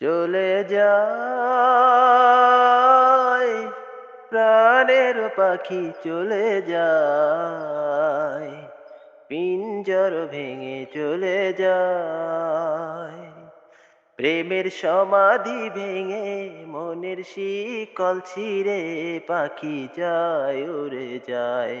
চলে যায়, প্রাণের পাখি চলে যায়, পিঞ্জর ভেঙে চলে যায়। প্রেমের সমাধি ভেঙে মনের শিকল ছিঁড়ে পাখি যায়, উড়ে যায়।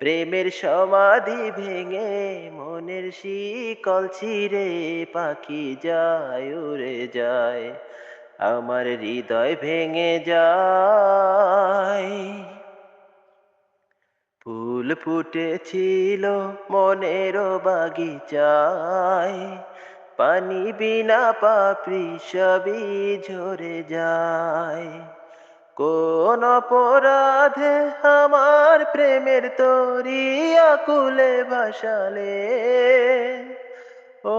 প্রেমের সমাধি ভেঙে মনের শিকল ছিঁড়ে পাখি যায়, উড়ে যায়, আমার হৃদয় ভেঙে যায়। ফুল ফুটেছিল মনের বাগিচায়, পানি বিনা পাপড়ি সবই ঝরে যায়। অপরাধে আমার প্রেমের তরি আকুলে ভাসালে। ও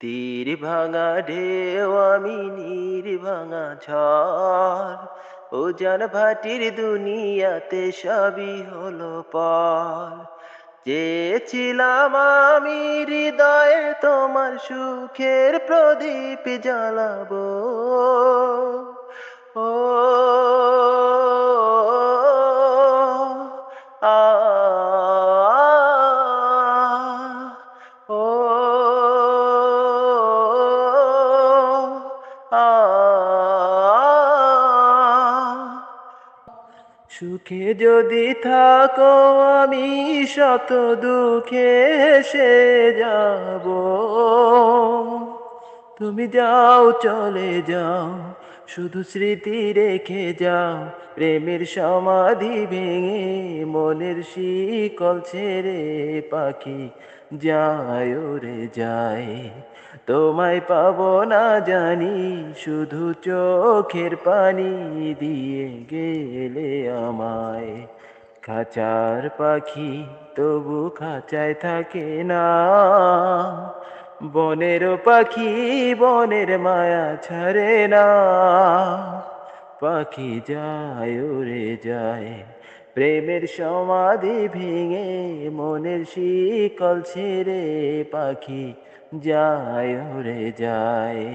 তীর ভাঙা ঢেউ আমি নীর ভাঙা ঝড়। ও জান ভাটির দুনিয়াতে সবই হলো পর। চেয়েছিলাম আমি হৃদয়ে তোমার সুখের প্রদীপ জ্বালাবো। ও সুখে যদি থাকো আমি শত দুঃখে সে যাব। তুমি যাও চলে যাও শুধু স্মৃতি রেখে যাও, প্রেমের সমাধি ভেঙে মনের শিকল ছেড়ে পাখি যায় রে যায়। তোমায় পাবো না জানি, শুধু চোখের পানি দিয়ে গেলে আমায়। খাঁচার পাখি তবু খাঁচায় থাকে না। বনের পাখি বনের মায়া ছাড়ে না। পাখি যায়, উড়ে যায়, প্রেমের সমাধি ভেঙে মনের শিকল ছেড়ে পাখি যায়, উড়ে যায়,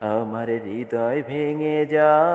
আমার হৃদয় ভেঙে যায়।